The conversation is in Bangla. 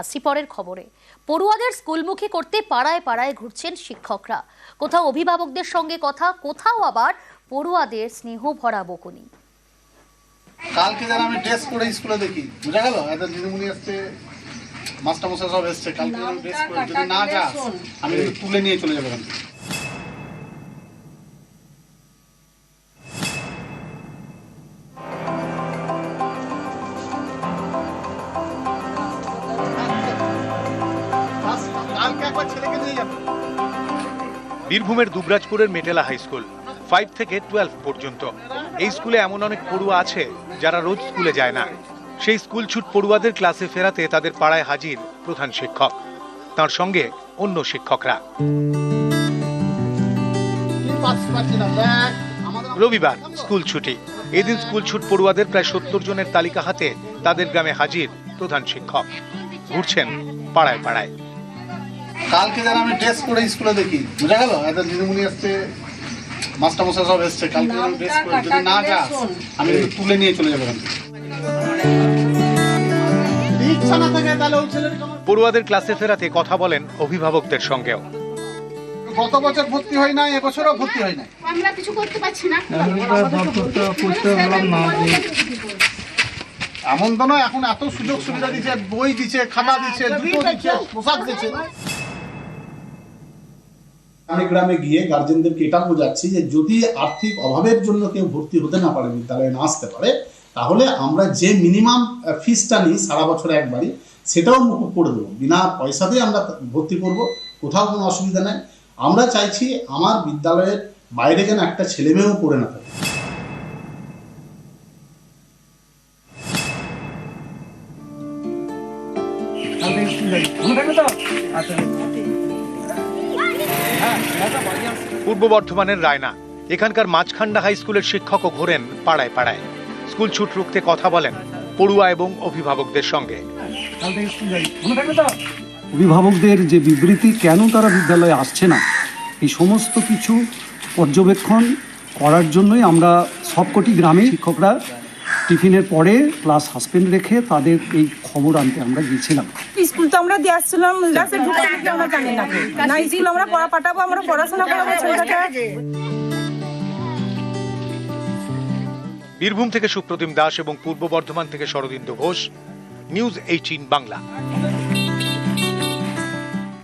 আসছি পরের খবরে। পড়ুয়াদের স্কুলমুখী করতে পাড়ায় পাড়ায় ঘুরছেন শিক্ষকরা। কোথাও অভিভাবকদের সঙ্গে কথা, কোথাও আবার পড়ুয়াদের স্নেহ ভরা বকুনি। কালকে যারা আমি ড্রেস করে স্কুলে দেখি, বুঝা গেল? এত দিদিমণি আসছে মাস্টার মশাই সব এসছে, কালকে ড্রেস করে যদি না যাস, আমি তুলে নিয়ে চলে যাব একবার ছেলেকে নিয়ে যাব। বীরভূমের দুবরাজপুরের মেটেলা হাই স্কুল ফাইভ থেকে টুয়েলভ পর্যন্ত। এই স্কুলে এমন অনেক পড়ুয়া আছে যারা রোজ স্কুলে যায় না। সেই স্কুল ছুট পড়ুয়াদের ক্লাসে ফেরাতে তাদের পাড়ায় হাজির প্রধান শিক্ষক তার সঙ্গে অন্য শিক্ষকরা। রবিবার স্কুল ছুটি। এদিন স্কুল ছুট পড়ুয়াদের প্রায় সত্তর জনের তালিকা হাতে তাদের গ্রামে হাজির প্রধান শিক্ষক। ঘুরছেন পাড়ায় পাড়ায়। কালকে যেন আমি ড্রেস করে স্কুলে দেখি বুঝা গেল? এদের দিদিমণি আসছে মাস্টার মশাই সব এসছে কালকে যেন ড্রেস করে যদি না যাস আমি কিন্তু তুলে নিয়ে চলে যাব পড়ুয়াদের ক্লাসে ফেরাতে কথা বলেন অভিভাবকদের সঙ্গেও। গত বছর ভর্তি হয় না এবছরও ভর্তি হয় না আমরা কিছু করতে পারছি না। এমন তো নয় এখন এত সুযোগ সুবিধা দিচ্ছে বই দিচ্ছে খাতা দিচ্ছে জুতো দিচ্ছে পোশাক দিচ্ছে। গ্রামে গ্রামে গিয়ে গার্জেনদেরকে এটা বোঝাচ্ছি যে যদি আর্থিক অভাবের জন্য কেউ ভর্তি হতে না পারে বিদ্যালয়ে না আসতে পারে তাহলে আমরা যে মিনিমাম ফিসটা নিই সারা বছরে একবারই সেটাও মুকুব করে দেবো। বিনা পয়সাতেই আমরা ভর্তি করব কোথাও কোনো অসুবিধা নেই। আমরা চাইছি আমার বিদ্যালয়ের বাইরে যেন একটা ছেলে মেয়েও পড়ে না থাকে। পূর্ব বর্ধমানের রায়না। এখানকার মাঝখান্ডা হাই স্কুলের শিক্ষকও ঘোরেন পাড়ায় পাড়ায়। স্কুল ছুট রুখতে কথা বলেন পড়ুয়া এবং অভিভাবকদের সঙ্গে। অভিভাবকদের যে বিবৃতি কেন তারা বিদ্যালয়ে আসছে না? এই সমস্ত কিছু পর্যবেক্ষণ করার জন্যই আমরা সবকটি গ্রামে শিক্ষকরা টিফিনের পরে ক্লাস সাসপেন্ড রেখে তাদের এই খবর আনতে আমরা গিয়েছিলাম। স্কুল তো আমরা দিয়ে আসছিলাম ক্লাসে ঢুকতে আমরা জানি না। না স্কুল আমরা পড়া পাঠাবো আমরা পড়াশোনা করাবো ছেলেটাকে। বীরভূম থেকে সুপ্রতিম দাস এবং পূর্ব বর্ধমান থেকে শরদিন্দু ঘোষ নিউজ এইটিন বাংলা।